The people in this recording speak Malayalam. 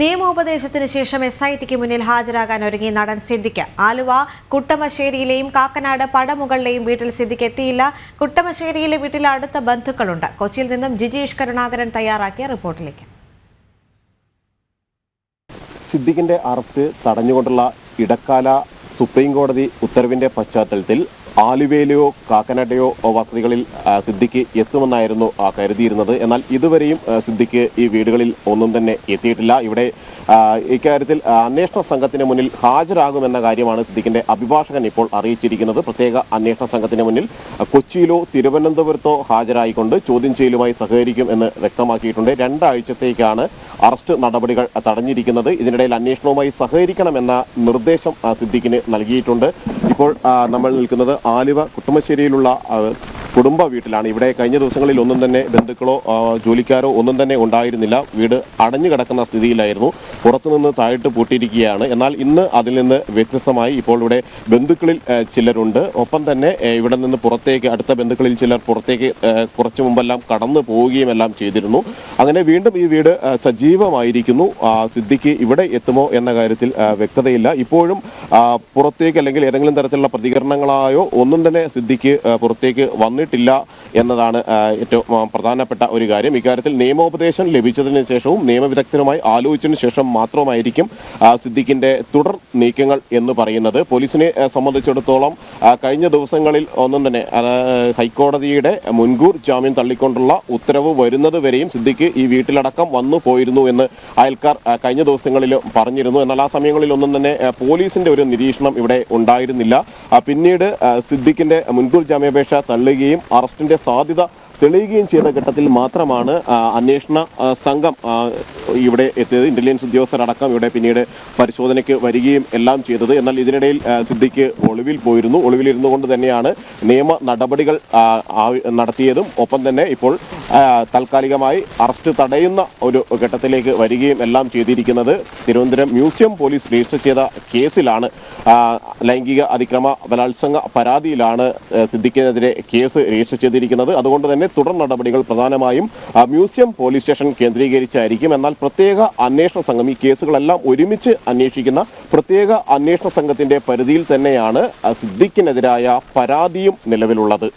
നിയമോപദേശത്തിന് ശേഷം എസ് ഐ ടിക്ക് മുന്നിൽ ഹാജരാകാൻ ഒരുങ്ങി നടൻ സിദ്ദിഖ്. ആലുവ കുട്ടമശ്ശേരിയിലെയും കാക്കനാട് പടമുകളിലെയും വീട്ടിൽ സിദ്ദിഖ് എത്തിയില്ല. കുട്ടമശ്ശേരിയിലെ വീട്ടിൽ അടുത്ത ബന്ധുക്കളുണ്ട്. കൊച്ചിയിൽ നിന്നും ജിജീഷ് കരുണാകരൻ തയ്യാറാക്കിയ റിപ്പോർട്ടിലേക്ക്. സിദ്ദിഖിന്റെ അറസ്റ്റ് തടഞ്ഞുകൊണ്ടുള്ള ഇടക്കാല സുപ്രീം കോടതി ഉത്തരവിന്റെ പശ്ചാത്തലത്തിൽ ആലുവയിലെയോ കാക്കനാട്ടയോ വസതികളിൽ സിദ്ദിഖ് എത്തുമെന്നായിരുന്നു കരുതിയിരുന്നത്. എന്നാൽ ഇതുവരെയും സിദ്ദിഖ് ഈ വീടുകളിൽ ഒന്നും തന്നെ എത്തിയിട്ടില്ല. ഇവിടെ ഇക്കാര്യത്തിൽ അന്വേഷണ സംഘത്തിന് മുന്നിൽ ഹാജരാകുമെന്ന കാര്യമാണ് സിദ്ദിഖിന്റെ അഭിഭാഷകൻ ഇപ്പോൾ അറിയിച്ചിരിക്കുന്നത്. പ്രത്യേക അന്വേഷണ സംഘത്തിന് മുന്നിൽ കൊച്ചിയിലോ തിരുവനന്തപുരത്തോ ഹാജരായിക്കൊണ്ട് ചോദ്യം ചെയ്യലുമായി സഹകരിക്കും എന്ന് വ്യക്തമാക്കിയിട്ടുണ്ട്. രണ്ടാഴ്ചത്തേക്കാണ് അറസ്റ്റ് നടപടികൾ തടഞ്ഞിരിക്കുന്നത്. ഇതിനിടയിൽ അന്വേഷണവുമായി സഹകരിക്കണമെന്ന നിർദ്ദേശം സിദ്ദിഖിന് നൽകിയിട്ടുണ്ട്. ഇപ്പോൾ നമ്മൾ നിൽക്കുന്നത് ആലുവ കുട്ടമശ്ശേരിയിലുള്ള കുടുംബ വീട്ടിലാണ്. ഇവിടെ കഴിഞ്ഞ ദിവസങ്ങളിൽ ഒന്നും തന്നെ ബന്ധുക്കളോ ജോലിക്കാരോ ഒന്നും തന്നെ ഉണ്ടായിരുന്നില്ല. വീട് അടഞ്ഞു കിടക്കുന്ന സ്ഥിതിയിലായിരുന്നു. പുറത്തുനിന്ന് താഴിട്ട് പൂട്ടിയിരിക്കുകയാണ്. എന്നാൽ ഇന്ന് അതിൽ നിന്ന് വ്യത്യസ്തമായി ഇപ്പോൾ ഇവിടെ ബന്ധുക്കളിൽ ചിലരുണ്ട്. ഒപ്പം തന്നെ ഇവിടെ നിന്ന് പുറത്തേക്ക് അടുത്ത ബന്ധുക്കളിൽ ചിലർ പുറത്തേക്ക് കുറച്ച് മുമ്പെല്ലാം കടന്നു പോവുകയും എല്ലാം ചെയ്തിരുന്നു. അങ്ങനെ വീണ്ടും ഈ വീട് സജീവമായിരിക്കുന്നു. സിദ്ധിക്ക് ഇവിടെ എത്തുമോ എന്ന കാര്യത്തിൽ വ്യക്തതയില്ല. ഇപ്പോഴും പുറത്തേക്ക് അല്ലെങ്കിൽ ഏതെങ്കിലും തരത്തിലുള്ള പ്രതികരണങ്ങളായോ ഒന്നും തന്നെ സിദ്ധിക്ക് പുറത്തേക്ക് വന്നിട്ടില്ല. എന്നതാണ് ഏറ്റവും പ്രധാനപ്പെട്ട ഒരു കാര്യം. ഇക്കാര്യത്തിൽ നിയമോപദേശം ലഭിച്ചതിന് ശേഷവും നിയമവിദഗ്ധരുമായി ആലോചിച്ചതിന് ശേഷം മാത്രമായിരിക്കും സിദ്ദിഖിന്റെ തുടർ നീക്കങ്ങൾ എന്ന് പറയുന്നത്. പോലീസിനെ സംബന്ധിച്ചിടത്തോളം കഴിഞ്ഞ ദിവസങ്ങളിൽ ഒന്നും തന്നെ ഹൈക്കോടതിയുടെ മുൻകൂർ ജാമ്യം തള്ളിക്കൊണ്ടുള്ള ഉത്തരവ് വരുന്നത് വരെയും സിദ്ദിഖ് ഈ വീട്ടിലടക്കം വന്നു പോയിരുന്നു എന്ന് അയൽക്കാർ കഴിഞ്ഞ ദിവസങ്ങളിൽ പറഞ്ഞിരുന്നു. എന്നാൽ ആ സമയങ്ങളിൽ ഒന്നും തന്നെ പോലീസിന്റെ ഒരു നിരീക്ഷണം ഇവിടെ ഉണ്ടായിരുന്നില്ല. പിന്നീട് സിദ്ദിഖിന്റെ മുൻകൂർ ജാമ്യാപേക്ഷ തള്ളുകയും അറസ്റ്റിന്റെ സാധ്യത തെളിയുകയും ചെയ്ത ഘട്ടത്തിൽ മാത്രമാണ് അന്വേഷണ സംഘം ഇവിടെ എത്തിയത്. ഇന്റലിജൻസ് ഉദ്യോഗസ്ഥരടക്കം ഇവിടെ പിന്നീട് പരിശോധനയ്ക്ക് വരികയും എല്ലാം ചെയ്തത്. എന്നാൽ ഇതിനിടയിൽ സിദ്ധിക്ക് ഒളിവിൽ പോയിരുന്നു. ഒളിവിലിരുന്നു കൊണ്ട് തന്നെയാണ് നിയമ നടപടികൾ നടത്തിയതും. ഒപ്പം തന്നെ ഇപ്പോൾ താൽക്കാലികമായി അറസ്റ്റ് തടയുന്ന ഒരു ഘട്ടത്തിലേക്ക് വരികയും എല്ലാം ചെയ്തിരിക്കുന്നത് തിരുവനന്തപുരം മ്യൂസിയം പോലീസ് രജിസ്റ്റർ ചെയ്ത കേസിലാണ്. ലൈംഗിക അതിക്രമ ബലാത്സംഗ പരാതിയിലാണ് സിദ്ദിഖിനെതിരെ കേസ് രജിസ്റ്റർ ചെയ്തിരിക്കുന്നത്. അതുകൊണ്ട് തന്നെ തുടർ നടപടികൾ പ്രധാനമായും മ്യൂസിയം പോലീസ് സ്റ്റേഷൻ കേന്ദ്രീകരിച്ചായിരിക്കും. എന്നാൽ പ്രത്യേക അന്വേഷണ സംഘം ഈ കേസുകളെല്ലാം ഒരുമിച്ച് അന്വേഷിക്കുന്ന പ്രത്യേക അന്വേഷണ സംഘത്തിന്റെ പരിധിയിൽ തന്നെയാണ് സിദ്ദിഖിനെതിരായ പരാതിയും നിലവിലുള്ളത്.